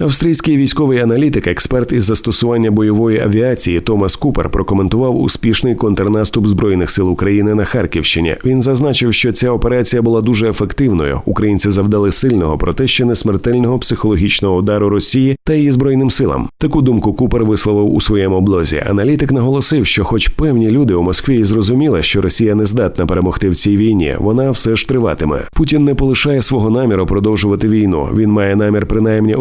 Австрійський військовий аналітик, експерт із застосування бойової авіації Томас Купер прокоментував успішний контрнаступ збройних сил України на Харківщині. Він зазначив, що ця операція була дуже ефективною. Українці завдали сильного, проте ще не смертельного психологічного удару Росії та її збройним силам. Таку думку Купер висловив у своєму блозі. Аналітик наголосив, що, хоч певні люди у Москві і зрозуміли, що Росія не здатна перемогти в цій війні, вона все ж триватиме. Путін не полишає свого наміру продовжувати війну. Він має намір принаймні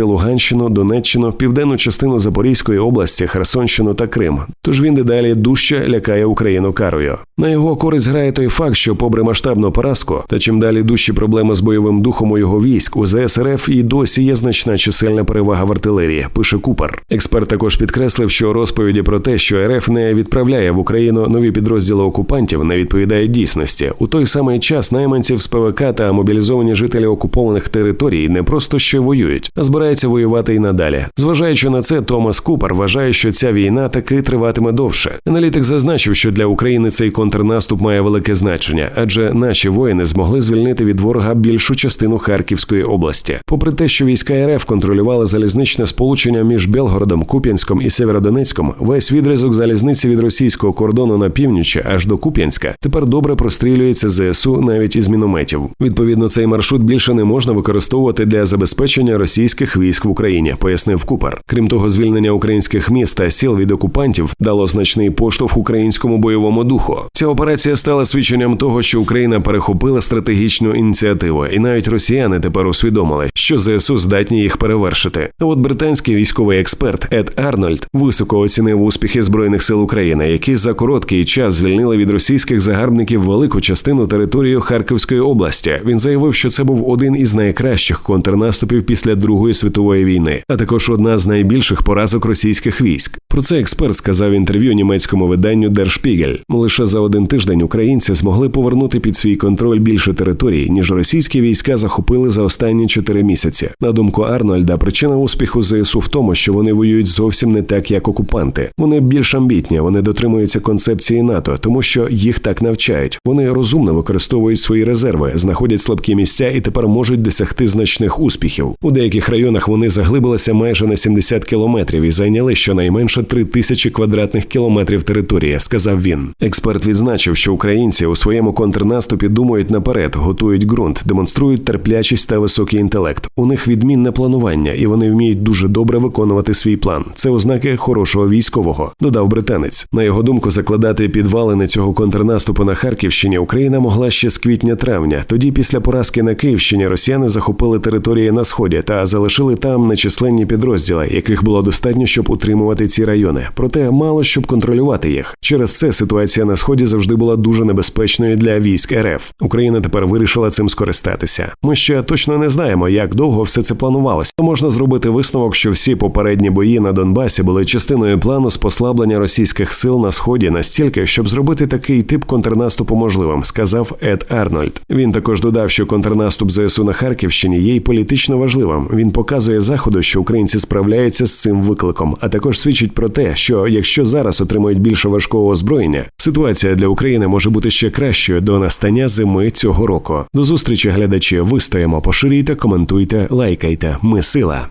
утримувати Луганщину, Донеччину, південну частину Запорізької області, Херсонщину та Крим. Тож він дедалі дужче лякає Україну карою. На його користь грає той факт, що, попри масштабну поразку, та чим далі дужчі проблеми з бойовим духом у його військ, у ЗСРФ і досі є значна чисельна перевага в артилерії. Пише Купер. Експерт також підкреслив, що розповіді про те, що РФ не відправляє в Україну нові підрозділи окупантів, не відповідають дійсності. У той самий час найманців з ПВК та мобілізовані жителі окупованих територій не просто ще воюють, а збираються воювати і надалі. Зважаючи на це, Томас Купер вважає, що ця війна таки триватиме довше. Аналітик зазначив, що для України цей контрнаступ має велике значення, адже наші воїни змогли звільнити від ворога більшу частину Харківської області. Попри те, що війська РФ контролювали залізничне сполучення між Белгородом, Куп'янськом і Северодонецьком, весь відрізок залізниці від російського кордону на північі аж до Куп'янська тепер добре прострілюється ЗСУ навіть із мінометів. Відповідно, цей маршрут більше не можна використовувати для забезпечення російських військ в Україні, пояснив Купер. Крім того, звільнення українських міст та сіл від окупантів дало значний поштовх українському бойовому духу. Ця операція стала свідченням того, що Україна перехопила стратегічну ініціативу, і навіть росіяни тепер усвідомили, що ЗСУ здатні їх перевершити. От британський військовий експерт Ед Арнольд високо оцінив успіхи збройних сил України, які за короткий час звільнили від російських загарбників велику частину території Харківської області. Він заявив, що це був один із найкращих контрнаступів після Другої світової війни, а також одна з найбільших поразок російських військ. Про це експерт сказав в інтерв'ю німецькому виданню Der Spiegel. Лише за один тиждень українці змогли повернути під свій контроль більше територій, ніж російські війська захопили за останні чотири місяці. На думку Арнольда, причина успіху ЗСУ в тому, що вони воюють зовсім не так, як окупанти. Вони більш амбітні, вони дотримуються концепції НАТО, тому що їх так навчають. Вони розумно використовують свої резерви, знаходять слабкі місця і тепер можуть досягти значних успіхів. У деяких районах вони заглибилися майже на 70 кілометрів і зайняли щонайменше 3 тисячі квадратних кілометрів території, сказав він. Експерт відзначив, що українці у своєму контрнаступі думають наперед, готують ґрунт, демонструють терплячість та високий інтелект. У них відмінне планування, і вони вміють дуже добре виконувати свій план. Це ознаки хорошого військового, додав британець. На його думку, закладати підвалини цього контрнаступу на Харківщині Україна могла ще з квітня-травня. Тоді, після поразки на Київщині, росіяни захопили території на сході та залишили там нечисленні підрозділи, яких було достатньо, щоб утримувати ці райони. Проте мало щоб контролювати їх. Через це ситуація на сході завжди була дуже небезпечною для військ РФ. Україна тепер вирішила цим скористатися. Ми ще точно не знаємо, як довго все це планувалось. Можна зробити висновок, що всі попередні бої на Донбасі були частиною плану з послаблення російських сил на сході настільки, щоб зробити такий тип контрнаступу можливим, сказав Ед Арнольд. Він також додав, що контрнаступ ЗСУ на Харківщині є й політично важливим. Він показує заходу, що українці справляються з цим викликом, а також свідчить про те, що якщо зараз отримують більше важкого озброєння, ситуація для України може бути ще кращою до настання зими цього року. До зустрічі, глядачі. Вистоїмо, поширюйте, коментуйте, лайкайте. Ми сила.